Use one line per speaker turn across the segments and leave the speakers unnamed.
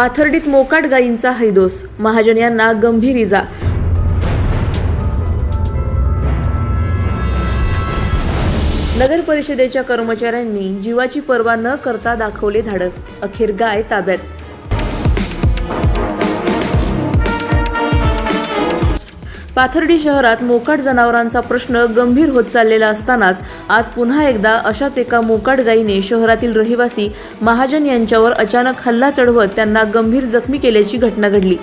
पाथर्डीत मोकाट गायींचा हैदोस. महाजन यांना गंभीर इजा. नगर परिषदेच्या कर्मचाऱ्यांनी जीवाची पर्वा न करता दाखवले धाडस. अखेर गाय ताब्यात. पाथर्डी शहरात मोकाट जनावरांचा प्रश्न गंभीर होत चाललेला असतानाच आज पुन्हा एकदा अशाच एका मोकाट गायीने शहरातील रहिवासी महाजन यांच्यावर अचानक हल्ला चढवत त्यांना गंभीर जखमी केल्याची घटना घडली.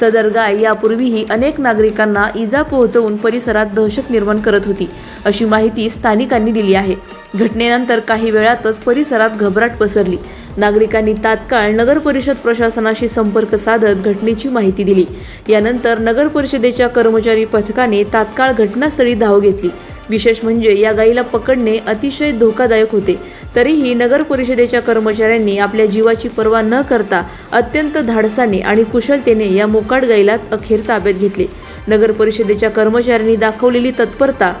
सदर गाय यापूर्वीही अनेक नागरिकांना इजा पोहोचवून परिसरात दहशत निर्माण करत होती अशी माहिती स्थानिकांनी दिली आहे. घटनेनंतर काही वेळातच परिसरात घबराट पसरली. नागरिकांनी तात्काळ नगर परिषद प्रशासनाशी संपर्क साधत घटनेची माहिती दिली. यानंतर नगर परिषदेच्या कर्मचारी पथकाने तात्काळ घटनास्थळी धाव घेतली. विशेष म्हणजे या गायीला पकडणे अतिशय धोकादायक होते. तरीही नगर परिषदेच्या कर्मचाऱ्यांनी आपल्या जीवाची पर्वा न करता अत्यंत धाडसाने आणि कुशलतेने या मोकाट गायीला अखेर ताब्यात घेतले. नगर परिषदेच्या कर्मचाऱ्यांनी दाखवलेली तत्परता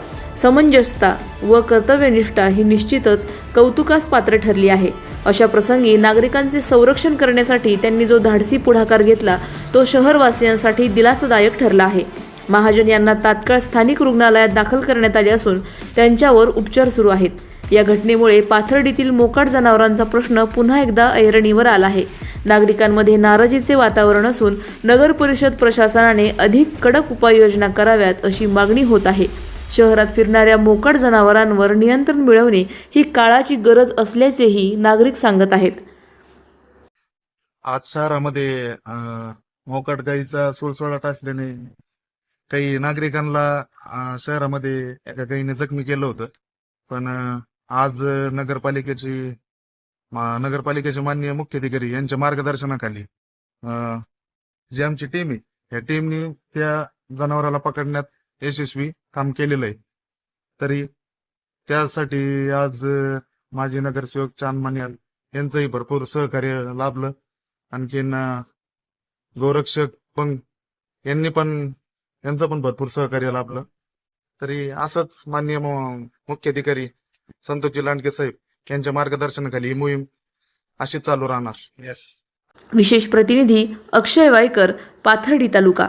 समंजसता व कर्तव्यनिष्ठा ही निश्चितच कौतुकास पात्र ठरली आहे. अशा प्रसंगी नागरिकांचे संरक्षण करण्यासाठी त्यांनी जो धाडसी पुढाकार घेतला तो शहरवासियांसाठी दिलासादायक ठरला आहे. महाजन यांना तात्काळ स्थानिक रुग्णालयात दाखल करण्यात आले असून त्यांच्यावर उपचार सुरू आहेत. या घटनेमुळे पाथर्डीतील मोकाट जनावरांचा प्रश्न पुन्हा एकदा ऐरणीवर आला आहे. नागरिकांमध्ये नाराजीचे वातावरण असून नगर परिषद प्रशासनाने अधिक कडक उपाययोजना कराव्यात अशी मागणी होत आहे. शहरात फिरणाऱ्या मोकड जनावरांवर नियंत्रण मिळवणे ही काळाची गरज असल्याचेही नागरिक सांगत आहेत.
आज शहरामध्ये मोकड गाईचा सुळसुळाट असल्याने काही नागरिकांना शहरामध्ये एका गाईने जखमी केलं होतं. पण आज नगरपालिकेची नगरपालिकेचे माननीय मुख्याधिकारी यांच्या मार्गदर्शनाखाली अं, जी आमची टीम आहे या टीमनी त्या जनावराला पकडण्यात यशस्वी काम केलेलं आहे. तरी त्यासाठी आज माजी नगरसेवक चांद मान्याल यांचंही भरपूर सहकार्य लाभलं. आणखीन गोरक्षक पण यांनी पण यांचं पण भरपूर सहकार्य लाभलं. तरी असंच माननीय मु- मुख्याधिकारी संतोषजी लांडके साहेब यांच्या मार्गदर्शनाखाली ही मोहीम अशी चालू राहणार.
विशेष प्रतिनिधी अक्षय वायकर पाथर्डी तालुका.